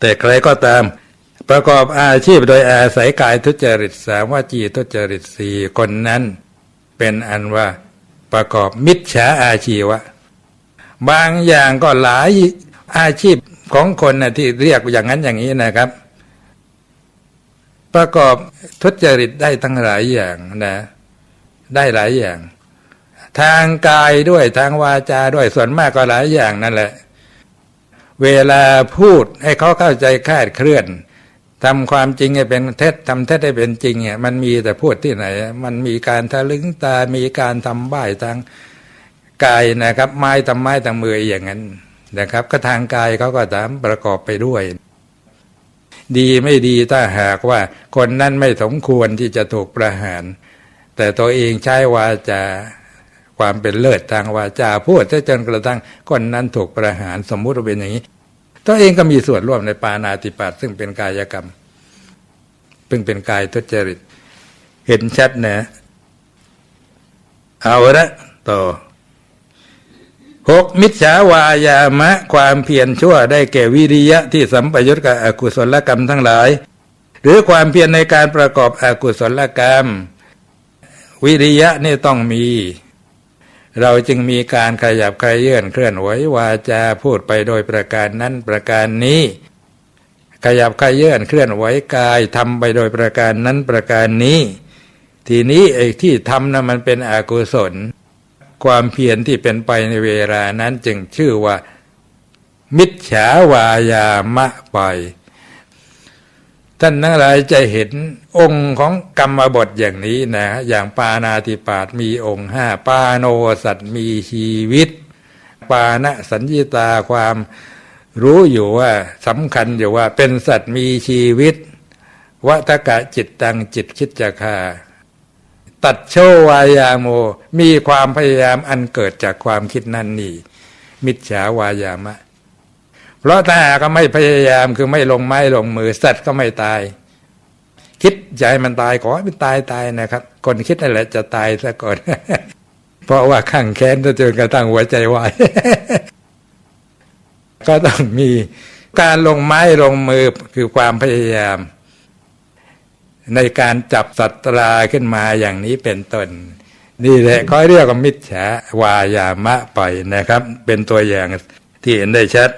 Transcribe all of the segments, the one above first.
แต่ใครก็ตาม ประกอบอาชีพโดยอาศัยกายทุจริตสามว่าจีทุจริตสี่คนนั้น เป็นอันว่าประกอบมิจฉาอาชีวะ บางอย่างก็หลายอาชีพของคนนะที่เรียกอย่างนั้นอย่างนี้นะครับ ประกอบทุจริตได้ทั้งหลายอย่างนะได้หลายอย่าง ทางกายด้วยทางวาจาด้วยส่วนมากก็หลายอย่างนั่นแหละ เวลาพูดให้เขาเข้าใจคลาดเคลื่อนทำความจริงให้เป็นเท็จทำเท็จให้เป็นจริงเนี่ยมันมีแต่พูดที่ไหน มันมีการทะลึงตา มีการทำบ้ายทางกายนะครับ ไม้ทำไม้ทำมืออย่างนั้นนะครับ ก็ทางกายเขาก็ตามประกอบไปด้วย ดีไม่ดีถ้าหากว่า คนนั้นไม่สมควรที่จะถูกประหาร แต่ตัวเองใช้วาจาความเป็นเลิศทางวาจาพูดจนกระทั่งคนนั้นถูกประหารสมมุติเป็นอย่างนี้ ตัวเองก็มีส่วนร่วมในปานาติปาตซึ่งเป็นกายกรรมซึ่งเป็นกายทุจริต เห็นชัดนะเอาละต่อหกมิจฉาวายามะ ความเพียรชั่วได้แก่วิริยะที่สัมปยุตกับอกุศลกรรมทั้งหลาย หรือความเพียรในการประกอบอกุศลกรรม วิริยะนี่ต้องมี เราจึงมีการขยับขยื่นเคลื่อนไหววาจาพูดไปโดยประการนั้นประการนี้ ขยับขยื่นเคลื่อนไหวกายทำไปโดยประการนั้นประการนี้ ทีนี้ไอ้ที่ทำนะมันเป็นอกุศล ความเพียรที่เป็นไปในเวลานั้นจึงชื่อว่า มิจฉาวายามะไป ท่านทั้งหลายจะเห็นองค์ของกรรมบทอย่างนี้นะ อย่างปานาติปาตมีองค์ห้าปาโนสัตมีชีวิต ปานะสัญญตาความรู้อยู่ว่าสำคัญอยู่ว่าเป็นสัตว์มีชีวิตวัตกะจิตตังจิตคิดจะฆ่าตัดโชวายาโม มีความพยายามอันเกิดจากความคิดนั่นนี่ มิจฉาวายามะ เพราะถ้าหากก็ไม่พยายามคือไม่ลงไม้ลงมือสัตว์ก็ไม่ตาย คิดใจมันตายขอให้มันตายตายนะครับ คนคิดนั่นแหละจะตายซะก่อน เพราะว่าข้งแค้นจนกระทั่งหัวใจวายก็ต้องมีการลงไม้ลงมือคือความพยายาม ในการจับสัตว์ราขึ้นมาอย่างนี้เป็นต้นนี่แหละเขาเรียกว่ามิจฉาวายามะปล่อยนะครับ เป็นตัวอย่างที่เห็นได้ชัด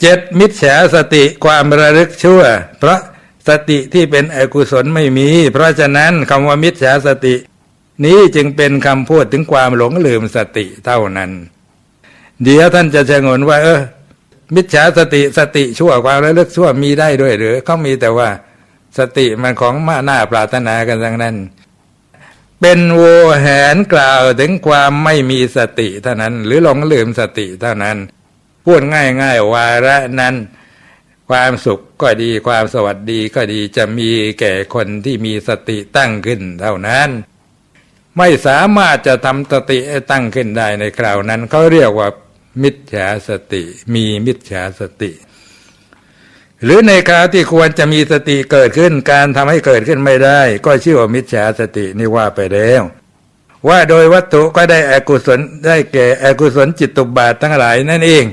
เจ็ดมิจฉาสติความระลึกชั่ว เพราะสติที่เป็นอกุศลไม่มี เพราะฉะนั้นคำว่ามิจฉาสติ นี้จึงเป็นคำพูดถึงความหลงลืมสติเท่านั้น เดี๋ยวท่านจะชงนว่า เออ มิจฉาสติสติชั่วความระลึกชั่วมีได้ด้วยหรือเขามีแต่ว่า สติมันของมาหน้าปรารถนากันทั้งนั้น เป็นโวแหนกล่าวถึงความไม่มีสติเท่านั้น หรือหลงลืมสติเท่านั้น พูดง่ายๆวาระนั้น ความสุขก็ดีความสวัสดีก็ดีจะมีแก่คนที่มีสติตั้งขึ้นเท่านั้น ไม่สามารถจะทำสติตั้งขึ้นได้ในคราวนั้นเขาเรียกว่า มิจฉาสติ มีมิจฉาสติหรือในคราวที่ควรจะมีสติเกิดขึ้นการทำให้เกิดขึ้นไม่ได้ ก็ชื่อว่ามิจฉาสตินี่ว่าไปแล้ว ว่าโดยวัตถุก็ได้อกุศลได้แก่อกุศลจิตตุบาททั้งหลายนั่นเอง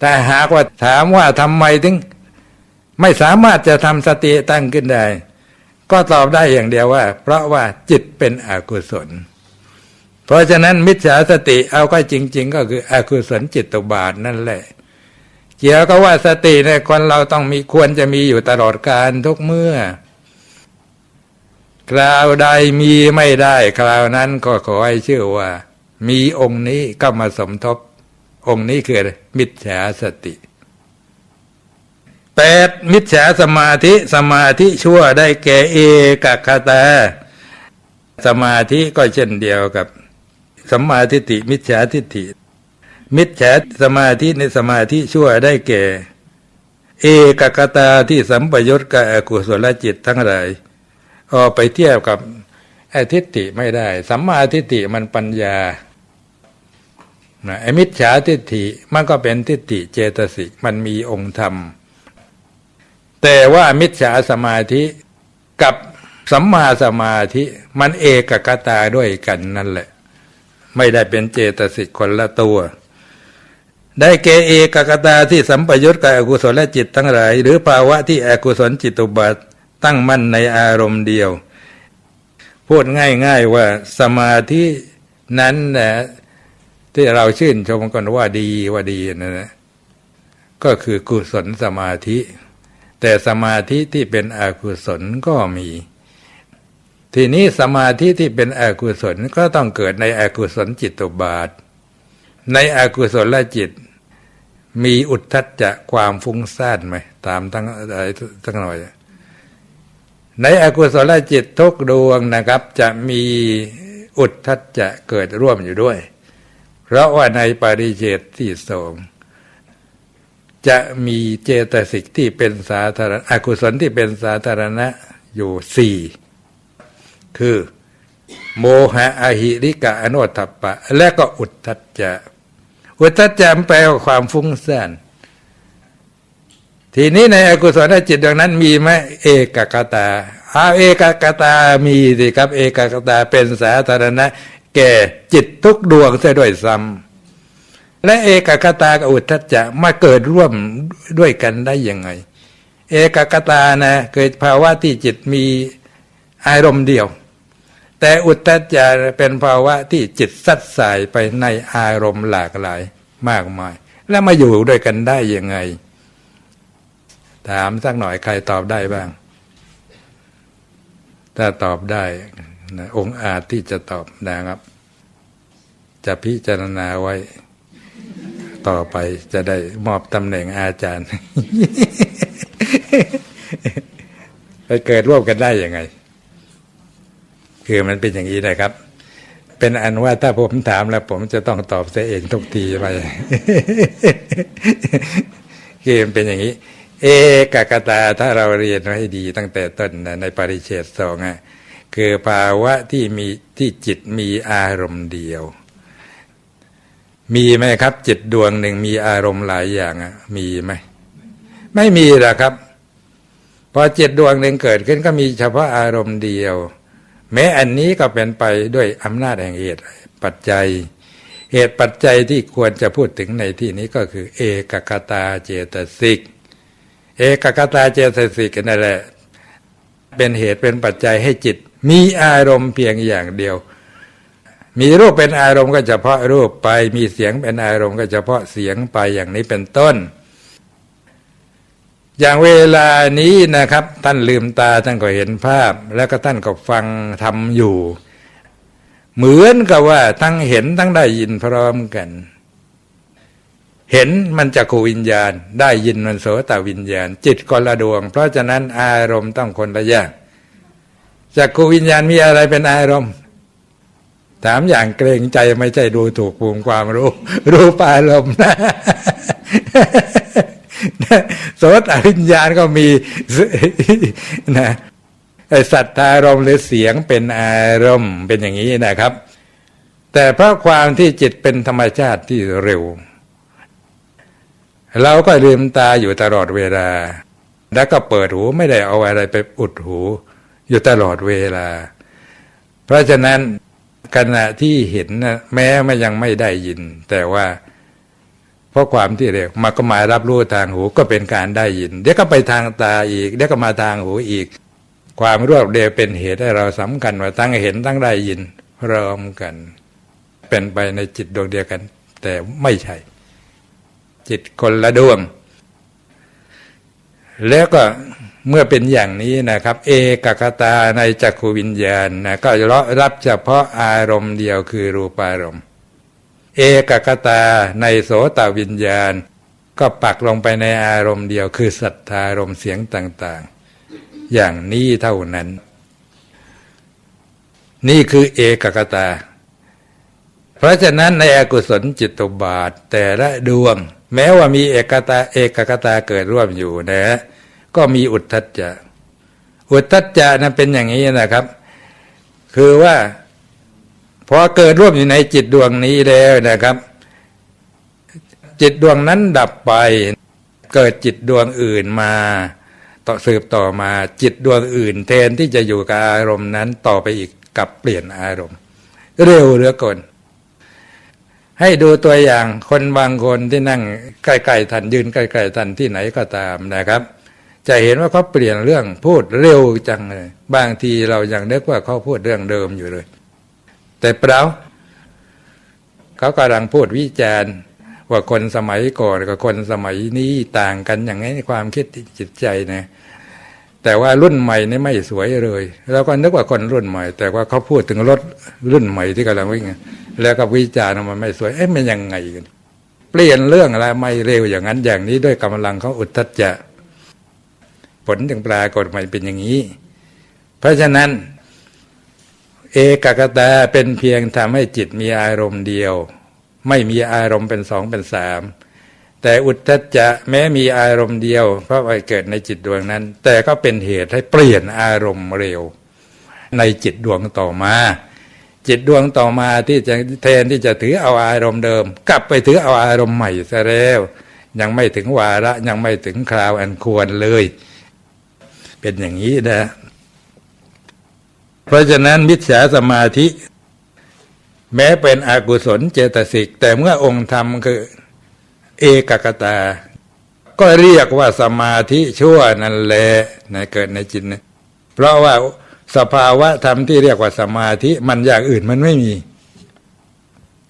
แต่หากว่าถามว่าทำไมถึง ไม่สามารถจะทำสติตั้งขึ้นได้ ก็ตอบได้อย่างเดียวว่า เพราะว่าจิตเป็นอกุศล เพราะฉะนั้นมิจฉาสติเอาก็จริง ๆ ก็คืออกุศลจิตตุบาทนั่นแหละเกี่ยวก็ว่าสติในคนเราต้องมีควรจะมีอยู่ตลอดการทุกเมื่อ คราวใดมีไม่ได้ คราวนั้นก็ขอให้ชื่อว่า มีองค์นี้ก็มาสมทบ องค์นี้คือมิจฉาสติแปดมิจฉาสมาธิสมาธิชั่วได้แก่เอกคตาสมาธิก็เช่นเดียวกับสัมมาทิฏฐิมิจฉาทิฏฐิ มิจฉาสมาธิในสมาธิชั่วได้แก่ เอกคตาที่สัมปยุตกับอกุศลจิตทั้งหลายออไปเทียบกับอทิฏฐิไม่ได้ สัมมาทิฏฐิมันปัญญา ไอ้มิจฉาทิฏฐิมันก็เป็นทิฏฐิเจตสิกมันมีองค์ธรรม แต่ว่ามิจฉาสมาธิกับสัมมาสมาธิมันเอกกตาด้วยกันนั่นแหละ ไม่ได้เป็นเจตสิกคนละตัว ได้เกเอกกตาที่สัมปยุตกับอกุศลจิตทั้งหลาย หรือภาวะที่อกุศลจิตตุบัติตั้งมั่นในอารมณ์เดียว พูดง่ายๆว่าสมาธินั้นนะ ที่เราชื่นชมกันว่าดีว่าดีนะนะก็คือกุศลสมาธิ แต่สมาธิที่เป็นอกุศลก็มี ทีนี้สมาธิที่เป็นอกุศลก็ต้องเกิดในอกุศลจิตตบาท ในอกุศลจิต มีอุทธัจจะความฟุ้งซ่านไหมตามตั้งอะไรตั้งหน่อยในอกุศลจิตทุกดวงนะครับ จะมีอุทธัจจะเกิดร่วมอยู่ด้วย เพราะว่าในปริเจตที่สองจะมีเจตสิกที่เป็นสาธารณอกุศลที่เป็นสาธารณะอยู่สี่คือโมหะอหิริกะอโนทัปปะ และก็อุทธัจจะ อุทธัจจะแปลว่าความฟุ้งซ่านทีนี้ในอกุศลจิตดังนั้นมีไหมเอกกตาอาเอกกตามีสิครับ เอกกตาเป็นสาธารณะ แก่ จิตทุกดวงเสียด้วยซ้ำและเอกกตากับอุทธัจจะมาเกิดร่วมด้วยกันได้ยังไง เอกกตานะเกิดภาวะที่จิตมีอารมณ์เดียว แต่อุทธัจจะเป็นภาวะที่จิตสัดสายไปในอารมณ์หลากหลายมากมาย แล้วมาอยู่ด้วยกันได้ยังไง ถามสักหน่อยใครตอบได้บ้าง ถ้าตอบได้ นะองค์อาจที่จะตอบนะครับ จะพิจารณาไว้ ต่อไปจะได้มอบตำแหน่งอาจารย์ ไปเกิดร่วมกันได้ยังไง คือมันเป็นอย่างนี้นะครับ เป็นอันว่าถ้าผมถามแล้ว ผมจะต้องตอบเสียเองทุกทีไปคือมันเป็นอย่างนี้เอกกตาถ้าเราเรียนไว้ให้ดีตั้งแต่ต้นนะในปริเชตสองอะ คือภาวะที่มีที่จิตมีอารมณ์เดียว มีไหมครับ จิตดวงหนึ่งมีอารมณ์หลายอย่างอะมีไหมไม่มีหรอกครับพอจิตดวงหนึ่งเกิดขึ้นก็มีเฉพาะอารมณ์เดียว แม้อันนี้ก็เป็นไปด้วยอำนาจแห่งเหตุปัจจัย เหตุปัจจัยที่ควรจะพูดถึงในที่นี้ก็คือ เอกกตาเจตสิก เอกกตาเจตสิกนั่นแหละเป็นเหตุเป็นปัจจัยให้จิต มีอารมณ์เพียงอย่างเดียว มีรูปเป็นอารมณ์ก็เฉพาะรูปไป มีเสียงเป็นอารมณ์ก็เฉพาะเสียงไปอย่างนี้เป็นต้น อย่างเวลานี้นะครับ ท่านลืมตาท่านก็เห็นภาพ แล้วก็ท่านก็ฟังทำอยู่ เหมือนกับว่าทั้งเห็นทั้งได้ยินพร้อมกันเห็นมันจักขวิญญาณ ได้ยินมันโสตวิญญาณ จิตคนละดวง เพราะฉะนั้นอารมณ์ต้องคนละอย่าง จักขวิญญาณมีอะไรเป็นอารมณ์ถามอย่างเกรงใจไม่ใช่ดูถูกภูมิความรู้ รู้ปารมณ์นะโสตวิญญาณก็มีนะไอสัตตารมณ์หรือเสียงเป็นอารมณ์เป็นอย่างนี้นะครับ แต่เพราะความที่จิตเป็นธรรมชาติที่เร็ว เราก็ลืมตาอยู่ตลอดเวลา แล้วก็เปิดหูไม่ได้เอาอะไรไปอุดหู อยู่ตลอดเวลา เพราะฉะนั้นขณะที่เห็นนะแม้ไม่ยังไม่ได้ยิน แต่ว่าเพราะความที่เร็วมาก็มารับรู้ทางหูก็เป็นการได้ยิน เดี๋ยวก็ไปทางตาอีก เดี๋ยวก็มาทางหูอีก ความรวดเร็วเป็นเหตุให้เราสำคัญว่าทั้งเห็นทั้งได้ยินพร้อมกัน เป็นไปในจิตดวงเดียวกัน แต่ไม่ใช่ จิตคนละดวง แล้วก็ เมื่อเป็นอย่างนี้นะครับ เอกกตาในจักขวิญญาณนะก็รับเฉพาะอารมณ์เดียวคือรูปารมณ์ เอกกตาในโสตวิญญาณ ก็ปักลงไปในอารมณ์เดียวคือสัทธารมณ์เสียงต่างๆ อย่างนี้เท่านั้น นี่คือเอกกตา เพราะฉะนั้นในอกุศลจิตตบาทแต่ละดวง แม้ว่ามีเอกตาเอกกตาเกิดร่วมอยู่นะฮะ ก็มีอุทธัจจะอุทธัจจะนั้นเป็นอย่างนี้นะครับ คือว่าพอเกิดร่วมอยู่ในจิตดวงนี้แล้วนะครับ จิตดวงนั้นดับไป เกิดจิตดวงอื่นมาต่อสืบต่อมาจิตดวงอื่นแทนที่จะอยู่กับอารมณ์นั้นต่อไปอีกกับเปลี่ยนอารมณ์ เร็วเหลือเกินให้ดูตัวอย่างคนบางคนที่นั่งใกล้ๆท่านยืนใกล้ๆท่านที่ไหนก็ตามนะครับ จะเห็นว่าเขาเปลี่ยนเรื่องพูดเร็วจังเลย บางทีเรายังนึกว่าเขาพูดเรื่องเดิมอยู่เลย แต่เปล่าเขากำลังพูดวิจารณ์ ว่าคนสมัยก่อนกับคนสมัยนี้ต่างกันอย่างนี้ความคิดจิตใจนะแต่ว่ารุ่นใหม่นี่ไม่สวยเลยเราก็นึกว่าคนรุ่นใหม่ แต่ว่าเขาพูดถึงรถรุ่นใหม่ที่กำลังวิ่งแล้วก็วิจารณ์มันไม่สวยเอ๊ะมันยังไงกัน เปลี่ยนเรื่องอะไรไม่เร็วอย่างนั้นอย่างนี้ด้วยกำลังเขาอุทธัจจะ ผลถึงปรากฏมาเป็นอย่างนี้ เพราะฉะนั้น เอกกตาเป็นเพียงทำให้จิตมีอารมณ์เดียว ไม่มีอารมณ์เป็นสองเป็นสามแต่อุทธัจจะแม้มีอารมณ์เดียว เพราะว่าเกิดในจิตดวงนั้น แต่ก็เป็นเหตุให้เปลี่ยนอารมณ์เร็ว ในจิตดวงต่อมา จิตดวงต่อมาที่จะแทนที่จะถือเอาอารมณ์เดิม กลับไปถือเอาอารมณ์ใหม่ซะแล้ว ยังไม่ถึงวาระยังไม่ถึงคราวอันควรเลย เป็นอย่างนี้นะ เพราะฉะนั้นมิจฉาสมาธิ แม้เป็นอกุศลเจตสิก แต่เมื่อองค์ธรรมคือ เอกกตา ก็เรียกว่าสมาธิชั่วนั่นแหละนะเกิดในจิตนะเพราะว่าสภาวะธรรมที่เรียกว่าสมาธิ มันอย่างอื่นมันไม่มี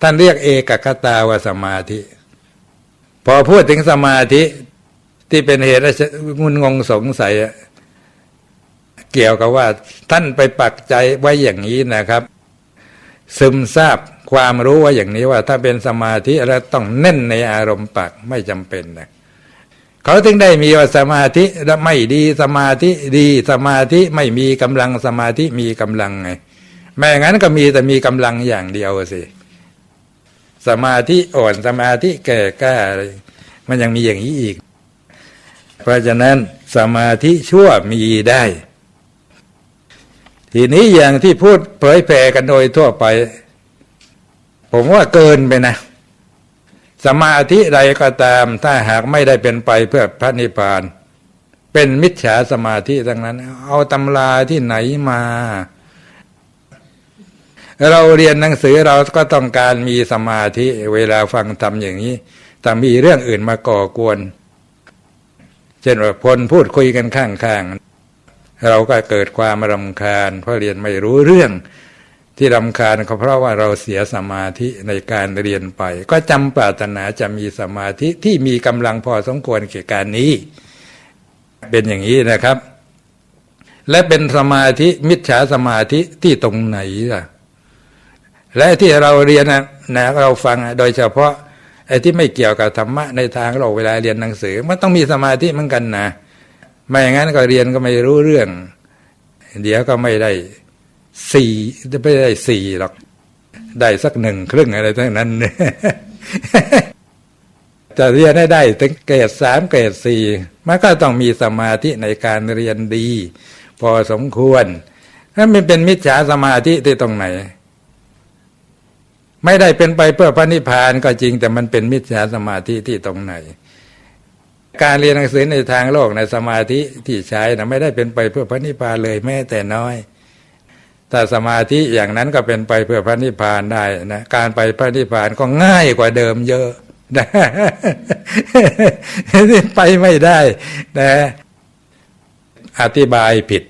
ท่านเรียกเอกกตาว่าสมาธิ พอพูดถึงสมาธิที่เป็นเหตุให้งุนงงสงสัยอะ เกี่ยวกับว่า ท่านไปปักใจไว้อย่างนี้นะครับ ซึมซาบความรู้ว่าอย่างนี้ว่า ถ้าเป็นสมาธิแล้วต้องเน้นในอารมณ์ปักไม่จำเป็นนะเขาถึงได้มีว่าสมาธิแล้วไม่ดีสมาธิดีสมาธิไม่มีกำลังสมาธิมีกำลังไงไม่อย่างนั้นก็มีแต่มีกำลังอย่างเดียวสิสมาธิอ่อนสมาธิแก่กล้าอะไรมันยังมีอย่างนี้อีก เพราะฉะนั้นสมาธิชั่วมีได้ ทีนี้อย่างที่พูดเผยแผ่กันโดยทั่วไป ผมว่าเกินไปนะ สมาธิใดก็ตามถ้าหากไม่ได้เป็นไปเพื่อพระนิพพาน เป็นมิจฉาสมาธิทั้งนั้น เอาตำราที่ไหนมา เราเรียนหนังสือเราก็ต้องการมีสมาธิเวลาฟังธรรมอย่างนี้แต่มีเรื่องอื่นมาก่อกวน เช่นว่าพลพูดคุยกันข้างๆ เราก็เกิดความรำคาญ เพราะเรียนไม่รู้เรื่องที่รำคาญก็เพราะว่าเราเสียสมาธิในการเรียนไป ก็จำปรารถนาจะมีสมาธิที่มีกำลังพอสมควรเกี่ยวการนี้ เป็นอย่างนี้นะครับ และเป็นสมาธิมิจฉาสมาธิที่ตรงไหนล่ะ และที่เราเรียนนะนะเราฟังโดยเฉพาะไอ้ที่ไม่เกี่ยวกับธรรมะในทางโลกเวลาเรียนหนังสือ มันต้องมีสมาธิเหมือนกันนะ ไม่อย่างนั้นก็เรียนก็ไม่รู้เรื่อง เดี๋ยวก็ไม่ได้สี่ไม่ได้สี่หรอก ได้สักหนึ่งครึ่งอะไรทั้งนั้นจะเรียนให้ได้ถึงเกรดสามเกรดสี่มันก็ต้องมีสมาธิในการเรียนดี พอสมควรถ้ามันเป็นมิจฉาสมาธิที่ตรงไหน ไม่ได้เป็นไปเพื่อพระนิพพานก็จริง แต่มันเป็นมิจฉาสมาธิที่ตรงไหน การเรียนหนังสือในทางโลกในสมาธิที่ใช้นะไม่ได้เป็นไปเพื่อพระนิพพานเลยแม้แต่น้อยแต่สมาธิอย่างนั้นก็เป็นไปเพื่อพระนิพพานได้นะการไปพระนิพพานก็ง่ายกว่าเดิมเยอะนะไปไม่ได้นะอธิบายผิด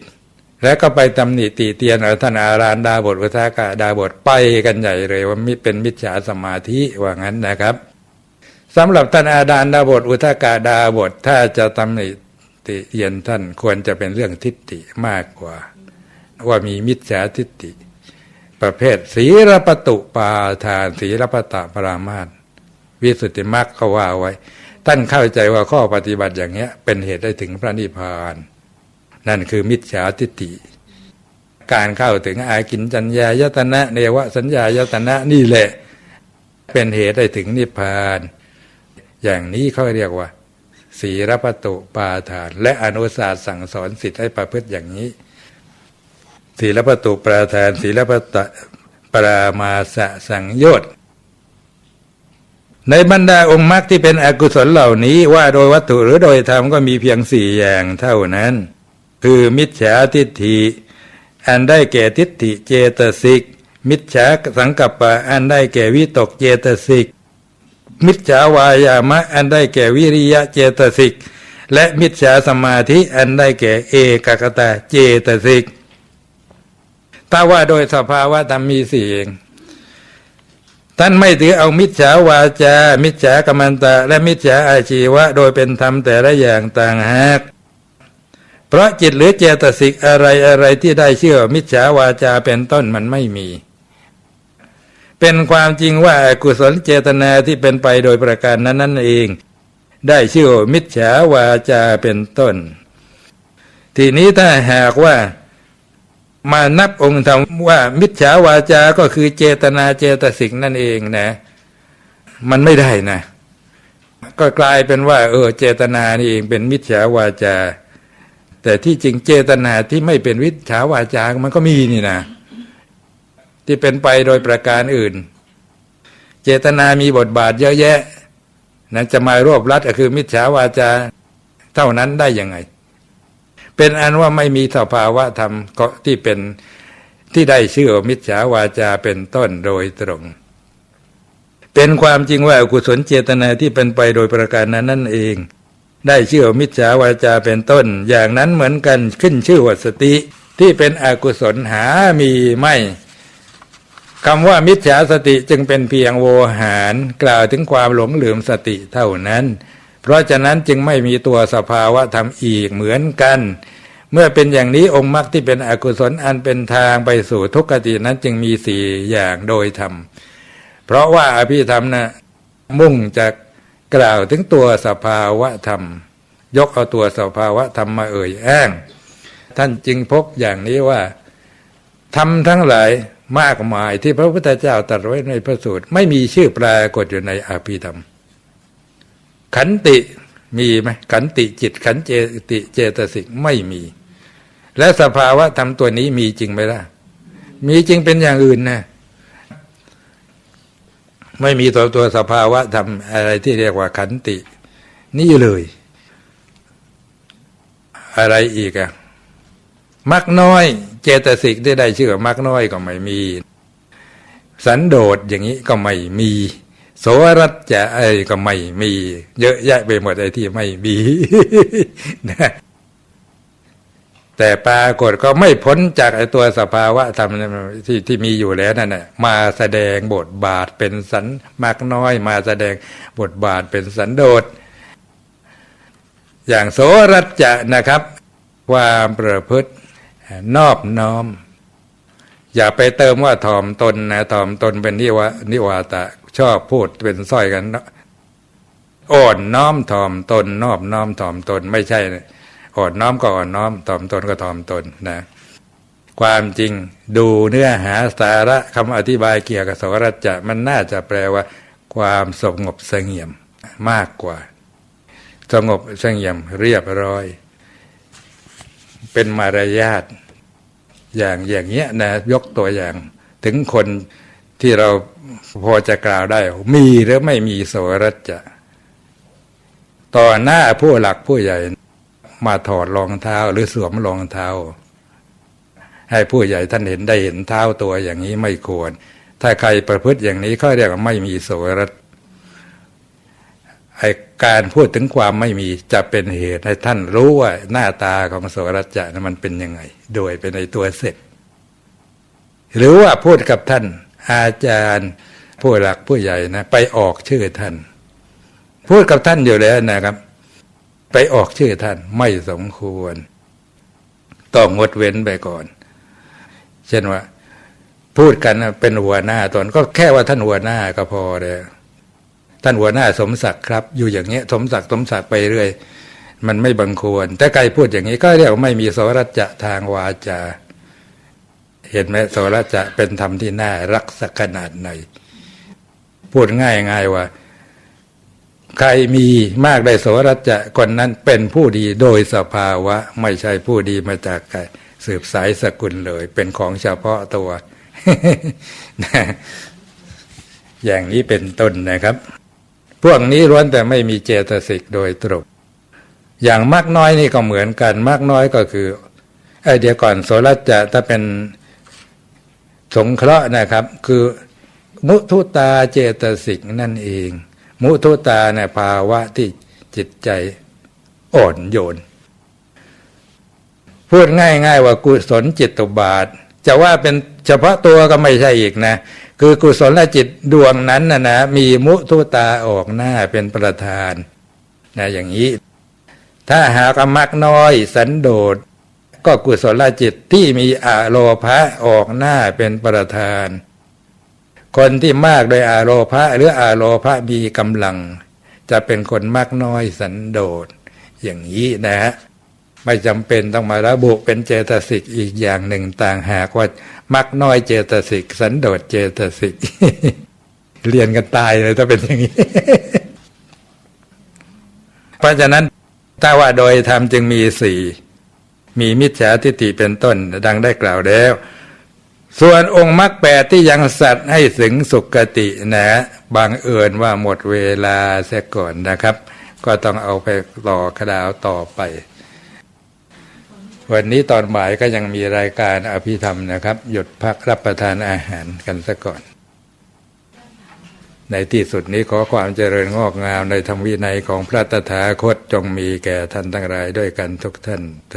แล้วก็ไปตำหนิติเตียนท่านอารานดาบทอุทากาดาบทไปกันใหญ่เลยว่ามิเป็นมิจฉาสมาธิว่างั้นนะครับ สำหรับท่านอาดานดาบท อุทากาดาบท ถ้าจะตำหนิติเตียนท่านควรจะเป็นเรื่องทิฏฐิมากกว่า ว่ามีมิจฉาทิฏฐิ ประเภทศีรปตุปาทานศีรปตะปรามาตวิสุทธิมรรคเขาว่าไว้ ท่านเข้าใจว่าข้อปฏิบัติอย่างเนี้ย เป็นเหตุได้ถึงพระนิพพาน นั่นคือมิจฉาทิฏฐิการเข้าถึงอากินจัญญายตนะ เนวสัญญายตนะนี่แหละ เป็นเหตุได้ถึงนิพพาน อย่างนี้เขาเรียกว่า ศีรปตุปาทาน และอนุศาสตร์สั่งสอนสิทธิ์ให้ประพฤติอย่างนี้ ศีลปตุปาทาน ศีลปตะปรามาสะสังโยชน์ในบรรดาองค์มรรคที่เป็นอกุศลเหล่านี้ว่าโดยวัตถุหรือโดยธรรมก็มีเพียงสี่อย่างเท่านั้น คือมิจฉาทิฏฐิ อันได้แก่ทิฏฐิเจตสิก มิจฉาสังกัปปะอันได้แก่วิตกเจตสิก มิจฉาวายามะ อันได้แก่วิริยะเจตสิก และมิจฉาสมาธิอันได้แก่เอกกตาเจตสิกถ้าว่าโดยสภาวะธรรมมีสี่เองท่านไม่ถือเอามิจฉาวาจา มิจฉากรรมันตะ และมิจฉาอาชีวะ โดยเป็นธรรมแต่ละอย่างต่างหาก เพราะจิตหรือเจตสิกอะไรอะไรที่ได้เชื่อมิจฉาวาจาเป็นต้นมันไม่มี เป็นความจริงว่ากุศลเจตนาที่เป็นไปโดยประการนั้นนั่นเอง ได้ชื่อมิจฉาวาจาเป็นต้น ทีนี้ถ้าหากว่ามานับองค์ธรรมว่ามิจฉาวาจาก็คือเจตนาเจตสิกนั่นเองนะ มันไม่ได้นะ ก็กลายเป็นว่า เออ เจตนานี่เองเป็นมิจฉาวาจา แต่ที่จริงเจตนาที่ไม่เป็นวิจฉาวาจามันก็มีนี่นะ ที่เป็นไปโดยประการอื่น เจตนามีบทบาทเยอะแยะ นั้นจะมารวบรัดก็คือมิจฉาวาจาเท่านั้นได้ยังไง เป็นอันว่าไม่มีสภาวะธรรมที่เป็นที่ได้ชื่อมิจฉาวาจาเป็นต้นโดยตรง เป็นความจริงว่าอกุศลเจตนาที่เป็นไปโดยประการนั้นนั่นเอง ได้ชื่อมิจฉาวาจาเป็นต้น อย่างนั้นเหมือนกันขึ้นชื่อว่าสติที่เป็นอกุศลหามีไม่ คำว่ามิจฉาสติจึงเป็นเพียงโวหารกล่าวถึงความหลงลืมสติเท่านั้น เพราะฉะนั้นจึงไม่มีตัวสภาวะธรรมอีกเหมือนกัน เมื่อเป็นอย่างนี้องค์มรรคที่เป็นอกุศลอันเป็นทางไปสู่ทุกขตินั้นจึงมีสี่อย่างโดยธรรม เพราะว่าอภิธรรมนะมุ่งจะกล่าวถึงตัวสภาวะธรรม ยกเอาตัวสภาวะธรรมมาเอ่ยอ้าง ท่านจึงพบอย่างนี้ว่าธรรมทั้งหลาย มากมายที่พระพุทธเจ้าตรัสไว้ในพระสูตร ไม่มีชื่อปรากฏอยู่ในอภิธรรม ขันติมีไหมขันติจิตขันเจติเจตสิกไม่มี และสภาวะธรรมตัวนี้มีจริงไหมล่ะ มีจริงเป็นอย่างอื่นนะไม่มีตัวตัวสภาวะธรรมอะไรที่เรียกว่าขันติ นี่เลย อะไรอีกอะมักน้อย เจตสิกที่ได้ชื่อมักน้อยก็ไม่มี สันโดษอย่างนี้ก็ไม่มี โสรัจจะไอ้ก็ไม่มี เยอะแยะไปหมดไอ้ที่ไม่มีนะแต่ปรากฏก็ไม่พ้นจากไอ้ตัวสภาวะธรรมที่ที่มีอยู่แล้วนั่นแหละมาแสดงบทบาทเป็นสันมากน้อย มาแสดงบทบาทเป็นสันโดษ อย่างโสรัจจะนะครับ ความประพฤติ นอบน้อม อย่าไปเติมว่าถ่อมตนนะถ่อมตนเป็นนิวะนิวาตะ ชอบพูดเป็นสร้อยกันอ่อนน้อมถ่อมตน นอบน้อมถ่อมตนไม่ใช่นะอ่อนน้อมก็อ่อนน้อมถ่อมตนก็ถ่อมตนนะความจริงดูเนื้อหาสาระคำอธิบายเกี่ยวกับสวรัจจะมันน่าจะแปลว่า ความสงบเสงี่ยมมากกว่า สงบเสงี่ยมเรียบร้อย เป็นมารยาทอย่างอย่างเงี้ยนะยกตัวอย่าง ถึงคนที่เราพอจะกล่าวได้ มีหรือไม่มีโสรัจจะต่อหน้าผู้หลักผู้ใหญ่ มาถอดรองเท้าหรือสวมรองเท้า ให้ผู้ใหญ่ท่านเห็นได้เห็นเท้าตัวอย่างนี้ไม่ควร ถ้าใครประพฤติอย่างนี้เขาเรียกว่าไม่มีโสรัจไอ การพูดถึงความไม่มีจะเป็นเหตุให้ท่านรู้ว่าหน้าตาของโสรัจจะมันเป็นยังไง โดยเป็นในตัวเสร็จ หรือว่าพูดกับท่าน อาจารย์ผู้หลักผู้ใหญ่นะไปออกชื่อท่าน พูดกับท่านอยู่แล้วนะครับ ไปออกชื่อท่านไม่สมควร ต้องงดเว้นไปก่อน เช่นว่า พูดกันเป็นหัวหน้าตนก็แค่ว่าท่านหัวหน้าก็พอเลย ท่านหัวหน้าสมศักดิ์ครับ อยู่อย่างเงี้ยสมศักดิ์สมศักดิ์ไปเรื่อย มันไม่บังควร แต่ใครพูดอย่างนี้ก็เรียกว่าไม่มีโสรัจจะทางวาจา เห็นไหมโสรัจจะเป็นธรรมที่น่ารักสักขนาดไหน พูดง่ายง่ายว่า ใครมีมากได้โสรัจจะคนนั้นเป็นผู้ดีโดยสภาวะ ไม่ใช่ผู้ดีมาจากใครสืบสายสกุลเลย เป็นของเฉพาะตัว อย่างนี้เป็นต้นนะครับ พวกนี้ล้วนแต่ไม่มีเจตสิกโดยตรงอย่างมากน้อยนี่ก็เหมือนกัน มากน้อยก็คือไอเดียก่อนโสรัจจะถ้าเป็นสงเคราะห์นะครับ คือมุทุตาเจตสิกนั่นเอง มุทุตาในยภาวะที่จิตใจอ่อนโยน พูดง่ายๆว่ากุศลจิตตุบาท จะว่าเป็นเฉพาะตัวก็ไม่ใช่อีกนะ คือกุศลจิตดวงนั้นนะนะมีมุทุตาออกหน้าเป็นประธานนะอย่างนี้ ถ้าหากมักน้อยสันโดษก็กุศลจิตที่มีอาโลภะออกหน้าเป็นประธาน คนที่มากโดยอาโลภะหรืออาโลภะมีกำลัง จะเป็นคนมากน้อยสันโดษอย่างนี้นะฮะ ไม่จำเป็นต้องมาระบุเป็นเจตสิกอีกอย่างหนึ่งต่างหากว่ามักน้อยเจตสิกสันโดษเจตสิกเรียนกันตายเลยถ้าเป็นอย่างนี้ เพราะฉะนั้นถ้าว่าโดยธรรมจึงมีสี่มีมิจฉาทิฏฐิเป็นต้น ดังได้กล่าวแล้ว ส่วนองค์มรรคแปดที่ยังสัตว์ให้ถึงสุคตินะบางเอิญว่าหมดเวลาเสียก่อนนะครับ ก็ต้องเอาไปต่อคราวต่อไป วันนี้ตอนบ่ายก็ยังมีรายการอภิธรรมนะครับ หยุดพักรับประทานอาหารกันซะก่อน ในที่สุดนี้ขอความเจริญงอกงามในธรรมวินัยของพระตถาคตจงมีแก่ท่านทั้งหลายด้วยกันทุกท่าน